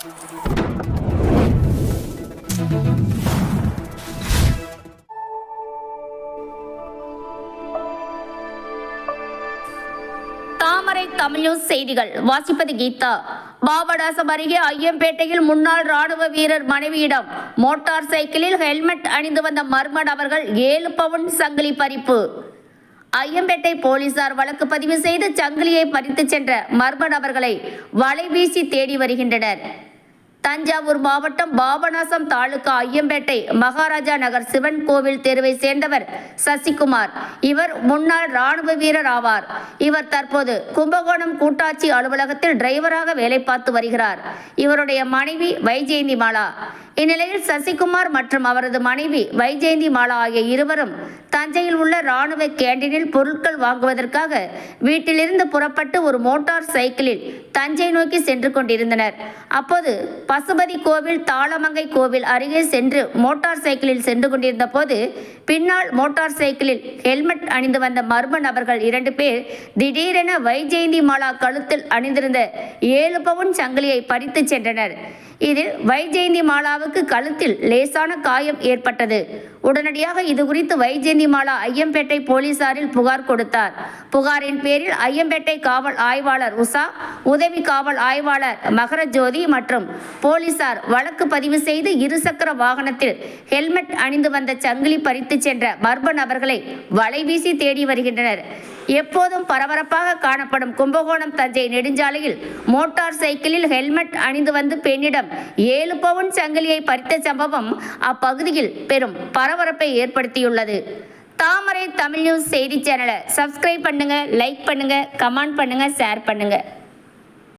தாமரை Tamil news செய்திகள். வாசிப்பது கீதா. பாபடாசம் அருகே ஐயம்பேட்டையில் முன்னாள் ராணுவ வீரர் மனைவியிடம் மோட்டார் சைக்கிளில் ஹெல்மெட் அணிந்து வந்த மர்ம நபர்கள் ஏழு பவுன் சங்கிலி பறிப்பு. ஐயம்பேட்டை போலீசார் வழக்கு பதிவு செய்து சங்கிலியை பறித்துச் சென்ற மர்ம நபர்களை வலை வீசி தேடி வருகின்றனர். தஞ்சாவூர் மாவட்டம் பாபநாசம் தாலுகா ஐயம்பேட்டை மகாராஜா நகர் சிவன் கோவில் தெருவை சேர்ந்தவர் சசிகுமார். இவர் முன்னாள் ராணுவ வீரர் ஆவார். இவர் தற்போது கும்பகோணம் கூட்டாட்சி அலுவலகத்தில் டிரைவராக வேலை பார்த்து வருகிறார். இவருடைய மனைவி வைஜெயந்தி மாலா. இந்நிலையில் சசிகுமார் மற்றும் அவரது மனைவி வைஜெயந்தி மாலா ஆகிய இருவரும் தஞ்சையில் உள்ள ராணுவ கேண்டீனில் பொருட்கள் வாங்குவதற்காக வீட்டிலிருந்து புறப்பட்டு ஒரு மோட்டார் சைக்கிளில் தஞ்சை நோக்கி சென்று கொண்டிருந்தனர். அப்போது பசுபதி கோவில் தாளமங்கை கோவில் அருகே சென்று மோட்டார் சைக்கிளில் சென்று கொண்டிருந்த போது பின்னால் மோட்டார் சைக்கிளில் ஹெல்மெட் அணிந்து வந்த மர்ம நபர்கள் இரண்டு பேர் திடீரென வைஜெயந்தி மாலா கழுத்தில் அணிந்திருந்த ஏழு பவுன் சங்கிலியை பறித்து சென்றனர். இதில் வைஜெயந்தி மாலாவுக்கு கழுத்தில் லேசான காயம் ஏற்பட்டது. உடனடியாக இது குறித்து வைஜெயந்தி மாலா ஐயம்பேட்டை போலீசாரில் புகார் கொடுத்தார். புகாரின் பேரில் ஐயம்பேட்டை காவல் ஆய்வாளர் உஷா உதவி காவல் ஆய்வாளர் மகரஜோதி மற்றும் போலீசார் வழக்கு பதிவு செய்து இருசக்கர வாகனத்தில் ஹெல்மெட் அணிந்து வந்த சங்கிலி பறித்து சென்ற மர்ம நபர்களை வலைவீசி தேடி வருகின்றனர். எப்போதும் பரபரப்பாக காணப்படும் கும்பகோணம் தஞ்சை நெடுஞ்சாலையில் மோட்டார் சைக்கிளில் ஹெல்மெட் அணிந்து வந்து பெண்ணிடம் ஏழு பவுன் சங்கிலியை பறித்த சம்பவம் அப்பகுதியில் பெரும் பரபரப்பை ஏற்படுத்தியுள்ளது. தாமரை தமிழ் நியூஸ் செய்தி சேனலை சப்ஸ்கிரைப் பண்ணுங்க லைக் பண்ணுங்க கமெண்ட் பண்ணுங்க ஷேர் பண்ணுங்க.